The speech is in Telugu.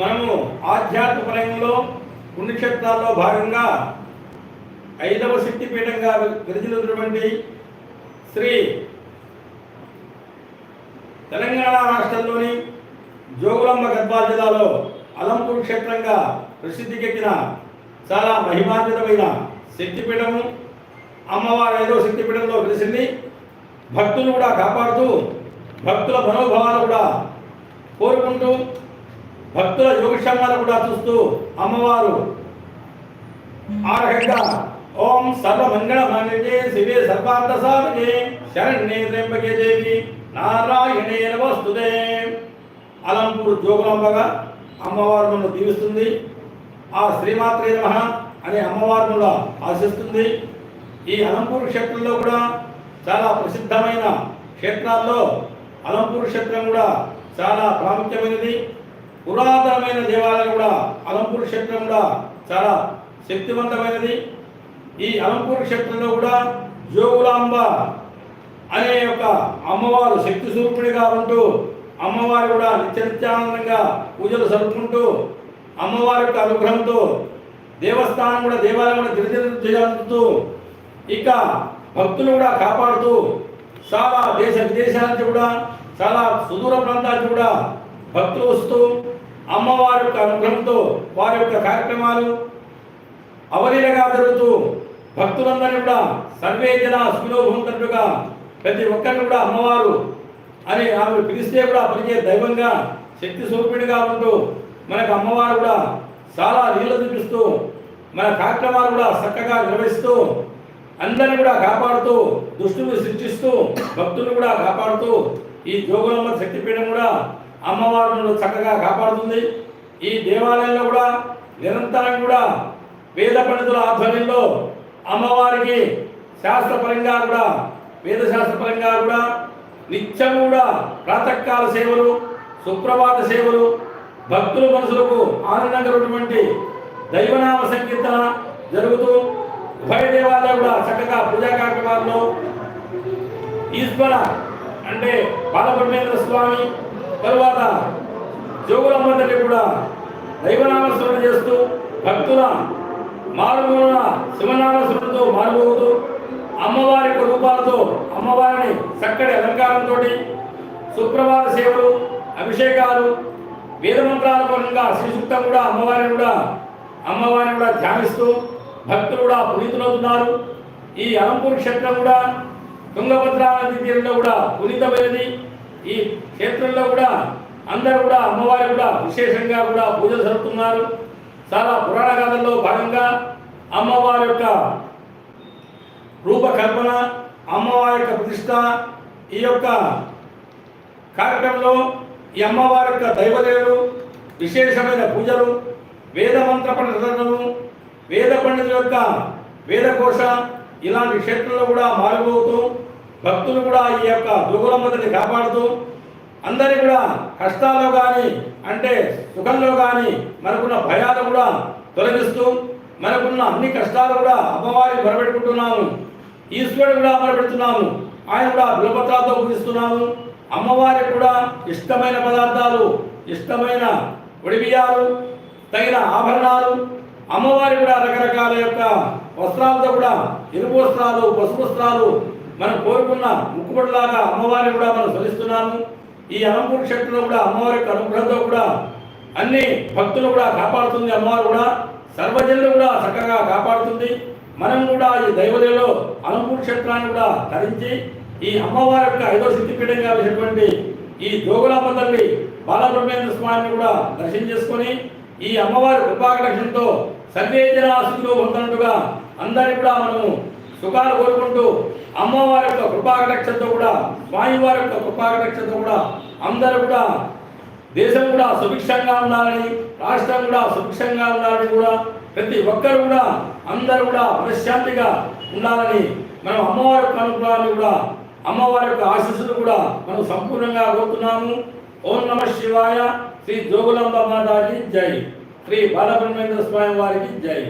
మనము ఆధ్యాత్మిక పుణ్యక్షేత్రాల్లో భాగంగా ఐదవ శక్తిపీఠంగా విరచినటువంటి శ్రీ తెలంగాణ రాష్ట్రంలోని జోగులమ్మ గద్వాల జిల్లాలో అలంపూర్ క్షేత్రంగా ప్రసిద్ధికెక్కిన చాలా మహిమాన్వితమైన శక్తిపీఠము అమ్మవారి ఐదో శక్తిపీఠంలో వెలిసింది. భక్తులు కూడా కాపాడుతూ భక్తుల మనోభావాలు కూడా కోరుకుంటూ భక్తుల యోగక్షేమాలు కూడా చూస్తూ అమ్మవారు ఆ రకంగా ఓం సర్వమంగళ మాన్యే శివే సర్వాంత సాధకే శరణ్యే త్ర్యంబకే దేవి నారాయణే నమస్తుతే. అలంపూర్ జోగులంబగా అమ్మవారు నన్ను దీవిస్తుంది. ఆ శ్రీమాత్రే నమ అనే అమ్మవారు ఆశిస్తుంది. ఈ అలంపూర్ క్షేత్రంలో కూడా చాలా ప్రసిద్ధమైన క్షేత్రాల్లో అలంపూర్ క్షేత్రం కూడా చాలా ప్రాముఖ్యమైనది. పురాతనమైన దేవాలయం కూడా అలంపూర్ క్షేత్రం కూడా చాలా శక్తివంతమైనది. ఈ అలంపూర్ క్షేత్రంలో కూడా జోగులాంబ అనే యొక్క అమ్మవారు శక్తి స్వరూపుడిగా ఉంటూ అమ్మవారు కూడా నిత్య నిత్యానందంగా పూజలు జరుపుకుంటూ అమ్మవారి యొక్క అనుగ్రహంతో దేవస్థానం కూడా దేవాలయం కూడా దినదిన ఇక భక్తులు కూడా కాపాడుతూ చాలా దేశ విదేశాల నుంచి కూడా చాలా సుదూర ప్రాంతాల నుంచి కూడా భక్తులు వస్తూ అమ్మవారి యొక్క అనుగ్రహంతో వారి యొక్క కార్యక్రమాలు అవలీలగా జరుగుతూ భక్తులందరినీ కూడా సర్వే జన సుఖినోభవంతులుగా ప్రతి ఒక్కరిని కూడా అమ్మవారు అని ఆమె పిలిస్తే కూడా పనిచే దైవంగా శక్తి స్వరూపిణిగా ఉంటూ మనకు అమ్మవారు కూడా చాలా నీళ్ళు చూపిస్తూ మన కార్యక్రమాలు కూడా చక్కగా నిర్వహిస్తూ అందరిని కూడా కాపాడుతూ దుష్టుని సృష్టిస్తూ భక్తుల్ని కూడా కాపాడుతూ ఈ జోగులమ్మ శక్తిపీఠం కూడా అమ్మవారును చక్కగా కాపాడుతుంది. ఈ దేవాలయంలో కూడా నిరంతరం కూడా వేద పండితుల ఆధ్వర్యంలో అమ్మవారికి శాస్త్రపరంగా కూడా వేద శాస్త్రపరంగా కూడా నిత్యం కూడా ప్రాతకాల సేవలు సుప్రభాత సేవలు భక్తుల మనసులకు ఆనందంగా ఉన్నటువంటి దైవనామ సంకీర్తన జరుగుతూ ఉభయ దేవాలయాలు కూడా చక్కగా పూజా కార్యక్రమాల్లో ఈశ్వర అంటే బాలబ్రహ్మేంద్ర స్వామి తరువాత జోగులమ్మ తల్లి కూడా దైవనామస్మరణ చేస్తూ భక్తుల మారుమూల శివనామస్మరణతో మారుమోగుతూ అమ్మవారి యొక్క రూపాలతో అమ్మవారిని చక్కటి అలంకారంతో సుప్రభాత సేవలు అభిషేకాలు వేదమంత్రాల పరంగా శ్రీసూక్తం కూడా అమ్మవారిని కూడా అమ్మవారిని కూడా ధ్యానిస్తూ భక్తులు కూడా పునీతులవుతున్నారు. ఈ అలంపూర్ క్షేత్రం కూడా తుంగభద్రా నది తీరంలో కూడా పునీతమైనది ఈ క్షేత్రంలో కూడా అందరూ కూడా అమ్మవారి కూడా విశేషంగా కూడా పూజలు జరుపుతున్నారు. చాలా పురాణ కథల్లో భాగంగా అమ్మవారి యొక్క రూపకల్పన అమ్మవారి యొక్క ప్రతిష్ట ఈ యొక్క కార్యక్రమంలో ఈ అమ్మవారి యొక్క దైవదేవులు విశేషమైన పూజలు వేద మంత్ర పండితులను వేద పండితుల యొక్క వేదకోశ ఇలాంటి క్షేత్రంలో కూడా మారిపోతూ భక్తులు కూడా ఈ యొక్క దుగులమ్మతిని కాపాడుతూ అందరి కూడా కష్టాల్లో కానీ అంటే సుఖంలో కానీ మనకున్న భయాలు కూడా తొలగిస్తూ మనకున్న అన్ని కష్టాలు కూడా అమ్మవారిని మొరబెట్టుకుంటున్నాము ఈశ్వరుడు కూడా మొరపెడుతున్నాము. ఆయన కూడా బిలపత్రాలతో పూజిస్తున్నాము. అమ్మవారికి కూడా ఇష్టమైన పదార్థాలు ఇష్టమైన ఒడిబియ్యాలు తగిన ఆభరణాలు అమ్మవారి కూడా రకరకాల యొక్క వస్త్రాలతో కూడా ఇరుపు వస్త్రాలు పసుపు వస్త్రాలు మనం కోరుకున్న ముక్కుబడిలాగా అమ్మవారిని కూడా మనం చలిస్తున్నాము ఈ అనంపూర్ క్షేత్రంలో కూడా అమ్మవారి యొక్క అనుగ్రహంతో కూడా అన్ని భక్తులు కూడా కాపాడుతుంది అమ్మవారు కూడా. సర్వజనులు కూడా చక్కగా కాపాడుతుంది. మనం కూడా ఈ దైవదేలో అనంపూర్ క్షేత్రాన్ని కూడా ధరించి ఈ అమ్మవారి యొక్క ఐదో సిద్ధిపీఠంగా వేసినటువంటి ఈ జోగులాంబ తల్లి బాలబ్రహ్మేంద్ర స్వామిని కూడా దర్శనం చేసుకొని ఈ అమ్మవారి కృపాకటాక్షంతో సర్వేజన జనాశులు పొందినట్టుగా అందరినీ కూడా మనము సుఖాలు కోరుకుంటూ అమ్మవారి యొక్క కృపాకటక్షతో కూడా స్వామివారి యొక్క కృపాకటక్షతో కూడా అందరూ కూడా దేశం కూడా సుభిక్షంగా ఉండాలని రాష్ట్రం కూడా సుభిక్షంగా ఉండాలని కూడా ప్రతి ఒక్కరు కూడా అందరూ కూడా మనశ్శాంతిగా ఉండాలని మనం అమ్మవారి యొక్క అనుగ్రహాన్ని కూడా అమ్మవారి యొక్క ఆశీస్సులు కూడా మనం సంపూర్ణంగా కోరుతున్నాము. ఓం నమ శివాయ. శ్రీ జోగులంబ మాతాజీ జై. శ్రీ బాలబ్రహ్మేంద్ర స్వామి వారికి జై.